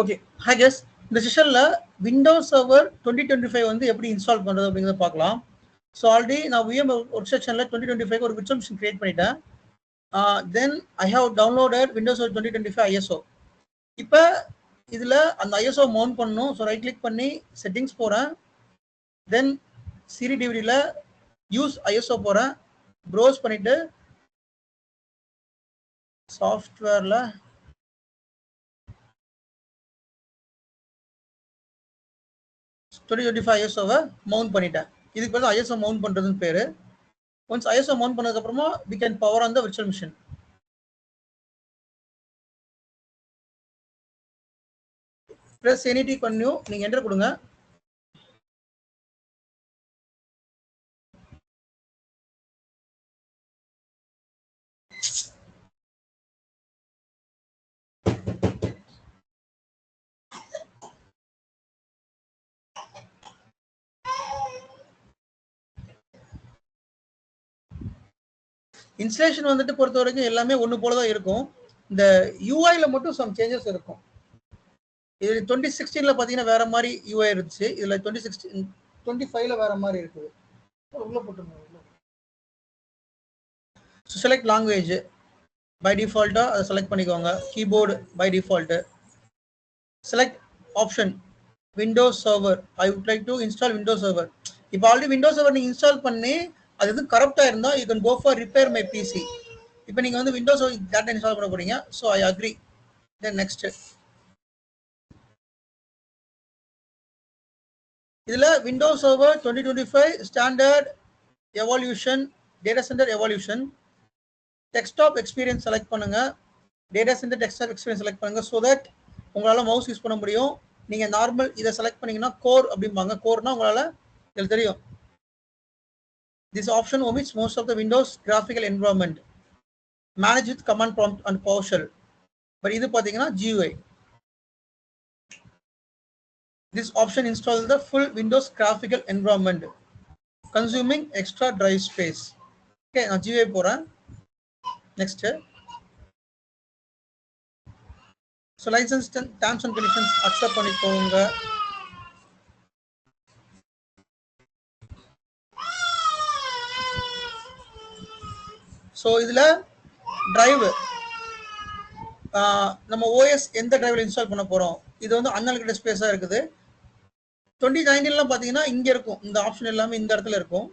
Okay high guys இந்த செஷனில் Windows server twenty twenty five வந்து எப்படி இன்ஸ்டால் பண்ணுறது அப்படிங்கிறத பார்க்கலாம். ஸோ ஆல்ரெடி நான் விஎம் ஒரு செஷனில் டுவெண்ட்டி டுவெண்ட்டி ஃபைவ் ஒரு விர்ச்சுவல் மிஷின் கிரியேட் பண்ணிட்டேன் then I have downloaded Windows twenty twenty five ISO இப்போ இதில் அந்த ஐஎஸ்ஓ மவுண்ட் பண்ணணும். ஸோ ரைட் கிளிக் பண்ணி செட்டிங்ஸ் போகிறேன் தென் சிரி டிவிடியில் யூஸ் ஐஎஸ்ஓ போகிறேன் ப்ரௌஸ் பண்ணிவிட்டு சாஃப்ட்வேரில் டுவெண்ட்டி டுவெண்ட்டி ஃபைவ் ஐஎஸ்ஓவை மவுண்ட் பண்ணிட்டேன். இதுக்கு பேர் ஐஎஸ்ஓ மவுண்ட் பண்ணுறதுன்னு பேர். ஒன்ஸ் ஐஎஸ்ஓ மவுண்ட் பண்ணதுக்கப்புறமா we can power on the virtual machine press any கன்யூ நீங்கள் என்டர் கொடுங்க. இன்ஸ்டலேஷன் வந்துட்டு பொறுத்த வரைக்கும் எல்லாமே ஒன்று போல தான் இருக்கும். இந்த யூஐல மட்டும் சம் சேஞ்சஸ் இருக்கும். இது டுவெண்ட்டி சிக்ஸ்டீனில் பார்த்தீங்கன்னா வேற மாதிரி யூஐ இருந்துச்சு. இதில் டுவெண்ட்டி சிக்ஸ்டீன் டுவெண்ட்டி ஃபைவ்ல வேற மாதிரி இருக்குது. உள்ளே போட்டுருங்க. செலக்ட் லாங்குவேஜ் பை டிஃபால்ட்டாக அதை செலக்ட் பண்ணிக்கோங்க. Keyboard by default select option Windows server I would like to install Windows server இப்போ ஆல்ரெடி விண்டோஸ் சர்வர் நீங்கள் இன்ஸ்டால் பண்ணி அது எதுவும் கரப்டாக இருந்தால் you can go for repair my PC இப்போ நீங்கள் வந்து விண்டோஸ் டேட்டா இன்ஸ்டால் பண்ண போறீங்க. So I agree then next இதில் Windows server twenty twenty five standard evaluation data center evaluation desktop experience select பண்ணுங்க. Data center desktop experience select பண்ணுங்க so that உங்களால் mouse use பண்ண முடியும். நீங்கள் நார்மல் இதை செலக்ட் பண்ணீங்கன்னா கோர் அப்படிம்பாங்க. கோர்னா உங்களால் இதில் தெரியும். This option omits most of the Windows graphical environment. Manage with command prompt and PowerShell. But இது பார்த்தீங்கன்னா GUI. This option installs the full Windows graphical environment, consuming extra drive space. Okay, நான் GUI போறேன். Next. So license terms and conditions accept பண்ணிக்கோங்க. So இதில் drive நம்ம OS எந்த டிரைவில் install பண்ண போகிறோம் இது வந்து அன்அலோகேட்டட் ஸ்பேஸாக இருக்குது. டுவெண்ட்டி நைன்டீன்லாம் பார்த்தீங்கன்னா இங்கே இருக்கும். இந்த ஆப்ஷன் எல்லாமே இந்த இடத்துல இருக்கும்.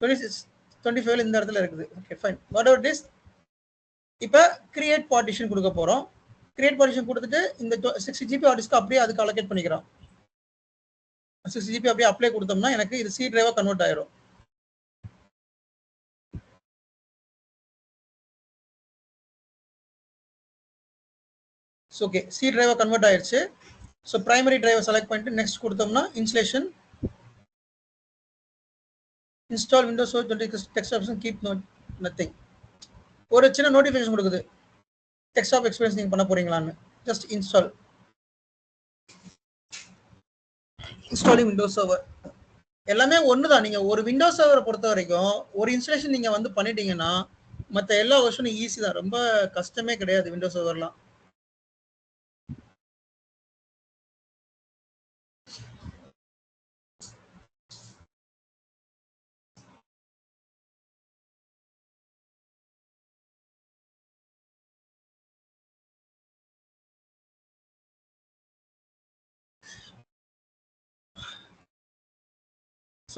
டுவெண்ட்டி சிக்ஸ் டுவெண்ட்டி ஃபைவ்ல இந்த இடத்துல இருக்குது. Okay fine what ever this இப்போ கிரியேட் பார்ட்டிஷன் கொடுக்க போகிறோம் கிரியேட் பார்ட்டிஷன் கொடுத்துட்டு இந்த சிக்ஸ்டி ஜிபி ஆர்டிஸ்க்கு அப்படியே அதுக்கு அலோகேட் பண்ணிக்கிறோம். சிக்ஸ்டி ஜிபி அப்படியே அப்ளை கொடுத்தோம்னா எனக்கு இது சி டிரைவாக கன்வெர்ட் ஆயிரும். So okay C driver convert ஆயிடுச்சு ஸோ பிரைமரி டிரைவர் செலக்ட் பண்ணிட்டு நெக்ஸ்ட் கொடுத்தோம்னா installation install Windows twenty text option keep note nothing ஒரு சின்ன நோட்டிஃபிகேஷன் கொடுக்குது. டெக்ஸ்ட் ஆஃப் எக்ஸ்பீரியன்ஸ் நீங்கள் பண்ண போறீங்களான்னு. Just install installing Windows server எல்லாமே ஒன்று தான் நீங்கள் ஒரு விண்டோஸ் சர்வரை பொறுத்த வரைக்கும் ஒரு இன்ஸ்டலேஷன் நீங்கள் வந்து பண்ணிட்டீங்கன்னா மற்ற எல்லா வருஷனும் ஈஸி தான். ரொம்ப கஷ்டமே கிடையாது விண்டோஸ் சர்வர்லாம்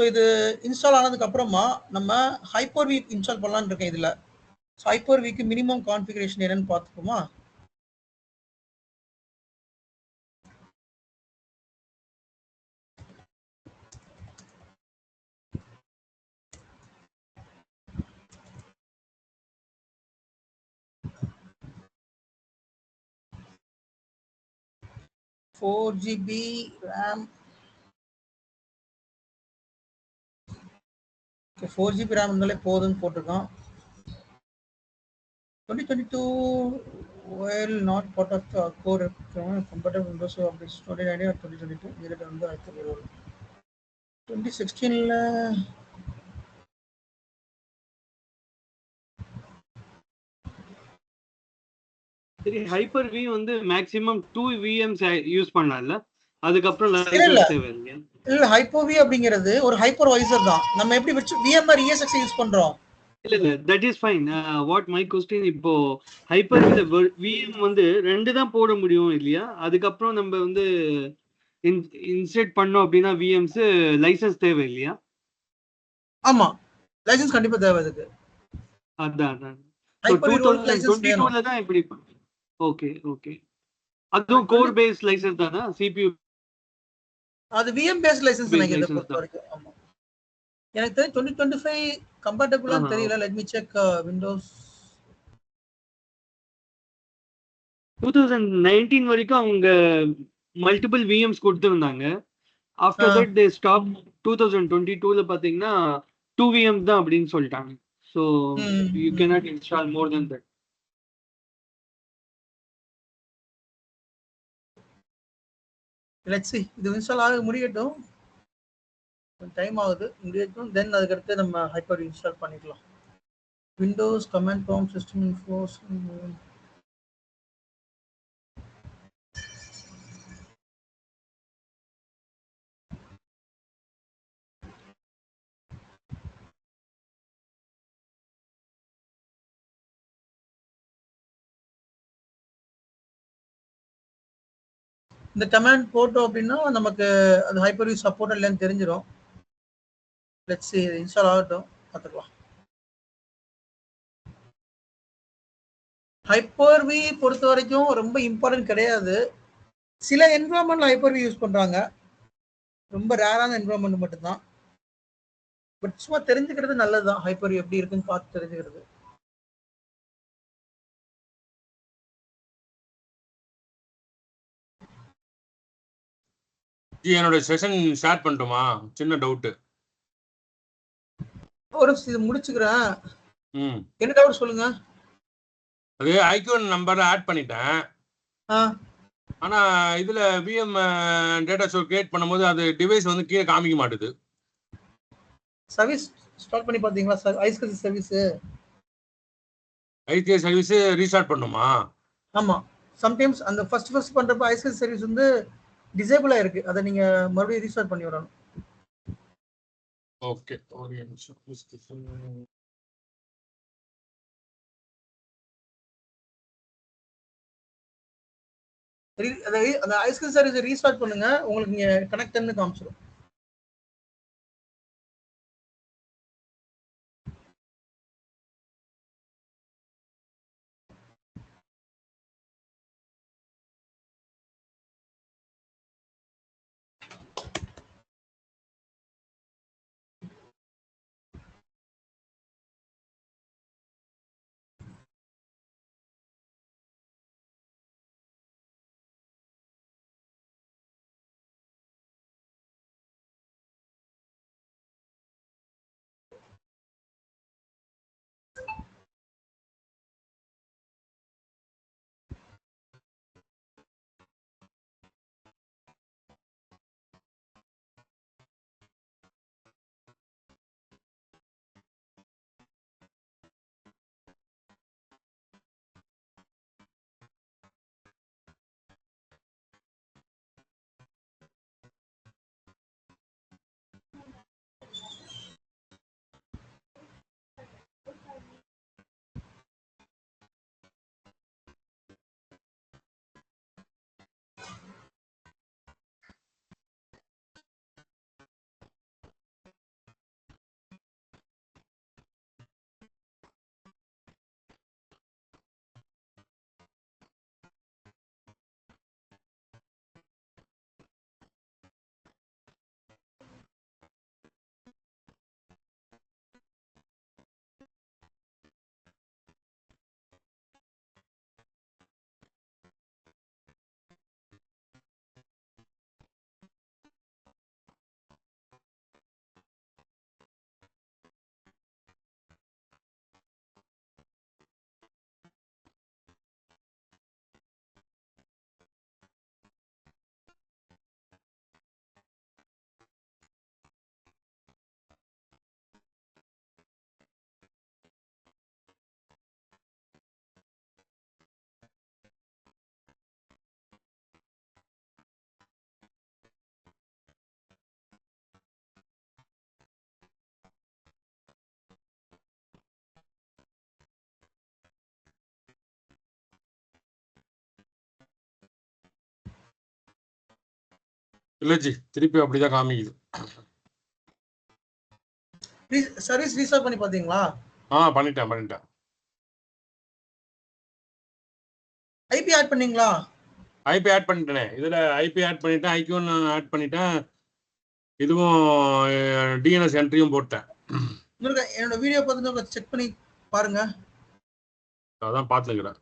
ஸோ இது இன்ஸ்டால் ஆனதுக்கு அப்புறமா நம்ம ஹைப்பர் வீக் இன்ஸ்டால் பண்ணலான்னு இருக்கேன் இதில். So Hyper V minimum configuration என்னன்னு பார்த்துப்போமா? Four GB RAM four GB RAM இருந்தாலே போதும்னு போட்டிருக்கோம். Twenty twenty two ஒயல் not part of the core comfortable Windows updates twenty nine twenty twenty two இதில் வந்து அடுத்த வரும் டுவெண்ட்டி சிக்ஸ்டீனில் சரி ஹைப்பர் வி வந்து மேக்ஸிமம் டூ விஎம்ஸ் யூஸ் பண்ணலாம்ல? அதுக்கப்புறம் இல்ல, இல்ல. ஹைப்போவி அப்படிங்கிறது ஒரு ஹைப்பர்வைசர் தான். நம்ம எப்படி வச்சு விஎம்ஆர் இஎஸ்எக்ஸ் யூஸ் பண்றோம்? இல்ல இல்ல that is fine what my question இப்போ ஹைப்பர் விஎம் வந்து ரெண்டு தான் போட முடியும் இல்லையா? அதுக்கப்புறம் நம்ம வந்து இன்ஸ்டேட் பண்ணோம் அப்படின்னா விஎம்ஸ் லைசன்ஸ் தேவை இல்லையா? ஆமா. லைசன்ஸ் கண்டிப்பா தேவை இதுக்கு அதான் அதான். தான் இப்படி ஓகே ஓகே அதுவும் கோர் பேஸ் லைசன்ஸ் தானா? சிபியூ அது விஎம் பேஸ்ட் லைசன்ஸ் நினைக்கிறேன் license பொறுத்த தான். வரைக்கும் ஆமா எனக்கு தெரிஞ்சு டுவெண்ட்டி டுவெண்ட்டி ஃபைவ் கம்பேட்டபிளா ஆஹா. தெரியல let me check Windows two thousand nineteen வரைக்கும் அவங்க மல்டிபிள் விஎம்ஸ் கொடுத்துருந்தாங்க after. That they stop two thousand twenty டூல பாத்தீங்கன்னா டூ விஎம்ஸ் தான் அப்படின்னு சொல்லிட்டாங்க so you. Cannot install more then that let's இது இன்ஸ்டால் ஆக முடியட்டும். டைம் ஆகுது. முடியட்டும். தென் அதுக்கடுத்து நம்ம ஹைப்பர் இன்ஸ்டால் பண்ணிக்கலாம். Windows command from system infos இந்த கமாண்ட் போட்டோம் அப்படின்னா நமக்கு அது ஹைப்பர் யூஸ் சப்போர்ட் இல்லைன்னு தெரிஞ்சிடும் லெட்ஸ் இன்ஸ்டால் ஆகட்டும் பார்த்துக்கலாம். ஹைப்பர் வி பொறுத்த வரைக்கும் ரொம்ப இம்பார்ட்டன்ட் கிடையாது. சில என்வரான்மெண்ட்ல ஹைப்பர் வி யூஸ் பண்றாங்க. ரொம்ப ரேரான என்வரான்மெண்ட் மட்டும்தான். பட் சும்மா தெரிஞ்சுக்கிறது நல்லதுதான். ஹைப்பர் எப்படி இருக்குன்னு பார்த்து தெரிஞ்சுக்கிறது. என்னோட செஷன் ஷேர் பண்ணட்டுமா? சின்ன டவுட்டு ஒரு இது முடிச்சுக்கிறேன். ம். என்ன டவுட் சொல்லுங்க? அது ஐக்யூன் நம்பர் ஆட் பண்ணிட்டேன். ஆனா இதுல விஎம் டேட்டா ஷோ கிரியேட் பண்ணும்போது அது டிவைஸ் வந்து கீழே காமிக்க மாட்டுது. சர்வீஸ் ஸ்டார்ட் பண்ணி பார்த்தீங்களா iSCSI service ITI service restart பண்ணுமா? ஆமா. சம்டைம்ஸ் அந்த ஃபர்ஸ்ட் ஃபர்ஸ்ட் பண்றப்ப ஐஸ்கசி சர்வீஸ் வந்து டிசேபிள் ஆயிருக்கு அதை நீங்க மறுபடியும் ரீஸ்டார்ட் பண்ணி விடணும். ஓகே ஒரு நிமிஷம். அந்த ஐஸ்கசி சர்வீஸ் ரீஸ்டார்ட் பண்ணுங்க. உங்களுக்கு இங்க கனெக்ட்னு காமிச்சிடும் இல்ல ஜி திருப்பி அப்படிதான் காமிக்குது. சர்வீஸ் ரீசார்ட் பண்ணி பாத்தீங்களா? ஆ பண்ணிட்டேன் பண்ணிட்டேன். ஐபி ஆட் பண்ணீங்களா? ஐபி ஆட் பண்ணிட்டேனே. இதுல ஐபி ஆட் பண்ணிட்டேன் ஐக்யூன் ஆட் பண்ணிட்டேன். இதுவும் டிஎன்எஸ் என்ட்ரியும் போட்டேன். என்னோட வீடியோ பார்த்து செக் பண்ணி பாருங்க. அதான் பார்த்துக்கிறேன்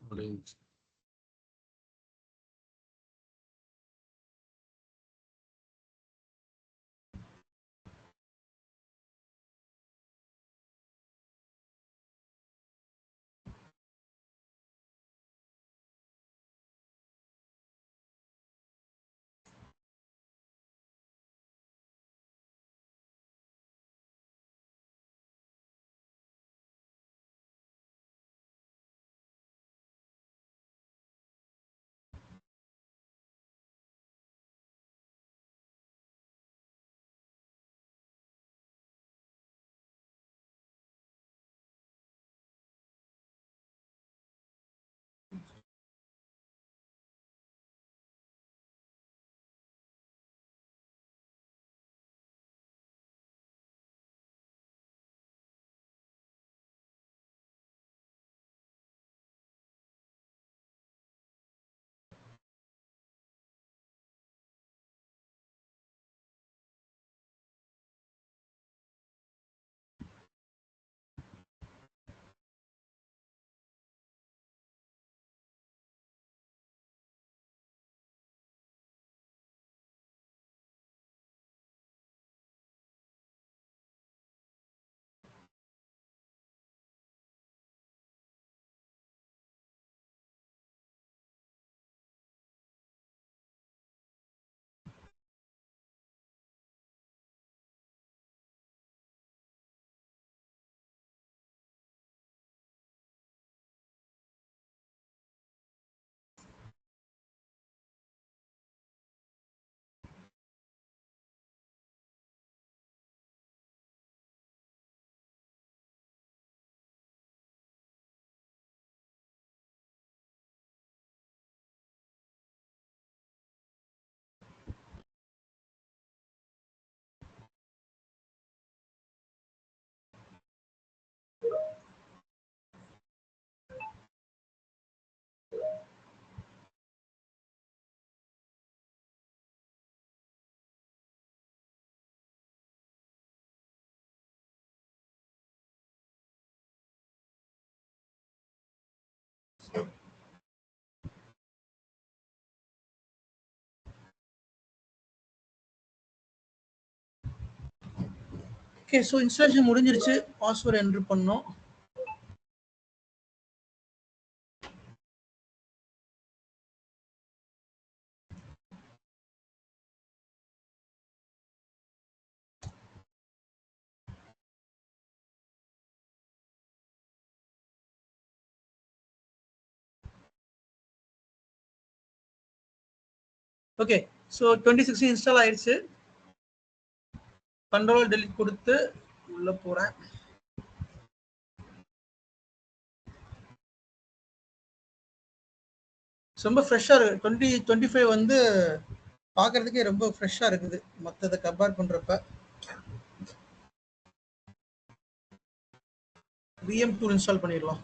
ஓகே ஸோ இன்ஸ்டாலேஷன் முடிஞ்சிருச்சு. பாஸ்வேர்டு என்ட்ரு பண்ணோம். Okay so twenty sixteen install ஆயிடுச்சு கண்ட்ரோல் டெலிட் கொடுத்து உள்ள போறேன். ரொம்ப ஃப்ரெஷ்ஷாக இருக்கு. டுவெண்ட்டி டுவெண்ட்டி ஃபைவ் வந்து பார்க்கறதுக்கே ரொம்ப ஃப்ரெஷ்ஷாக இருக்குது. மற்றதை கம்பேர் பண்ணுறப்ப விஎம் டூல் இன்ஸ்டால் பண்ணிடலாம்.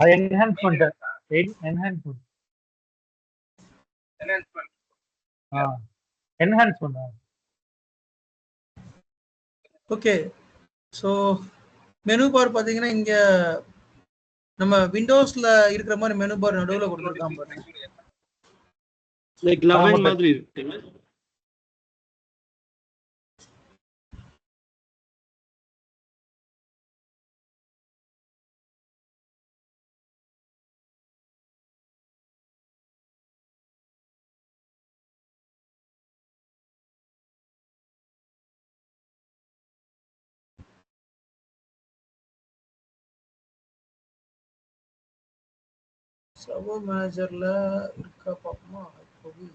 அது என்ஹான்ஸ்மெண்ட் என்ஹான்ஸ்மெண்ட் ஆ. Enhancement okay so menu bar பார்த்தீங்கன்னா இங்க நம்ம விண்டோஸ்ல இருக்கிற மாதிரி மெனு பார் நடுவில் கொடுத்துருக்கான் பாருங்க. லைக் லெவன் மாதிரி இருக்கு. சர்வர் மேனேஜர்ல இருக்கா பார்ப்போமா இப்போது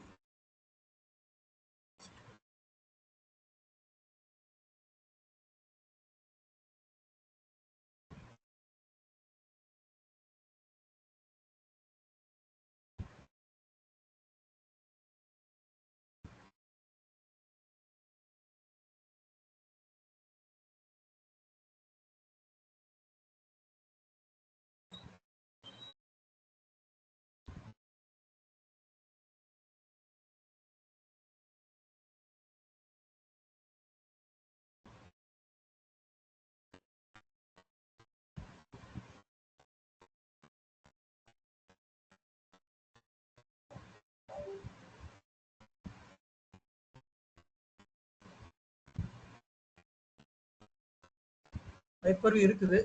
ஹைப்பர் இருக்குது.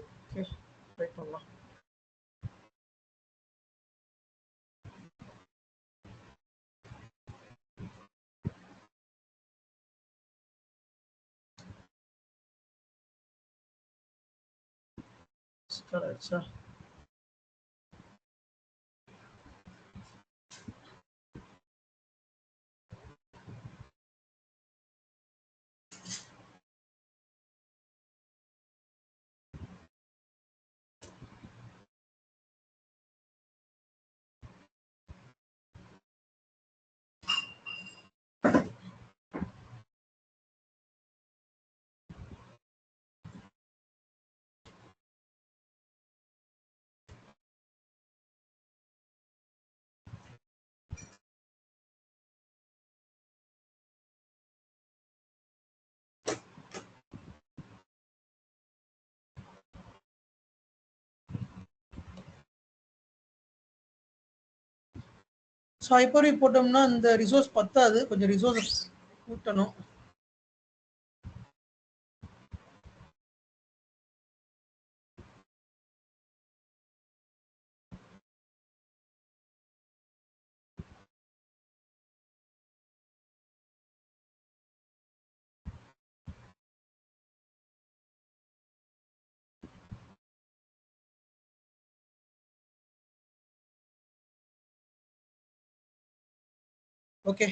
வெயிட் பண்ணலாம். ஸ்டார்ட் ஆயிடுச்சா ஸோ ஹைப்பர்வி போட்டோம்னா இந்த ரிசோர்ஸ் பத்தாது. கொஞ்சம் ரிசோர்ஸ் கூட்டணும். ஓகே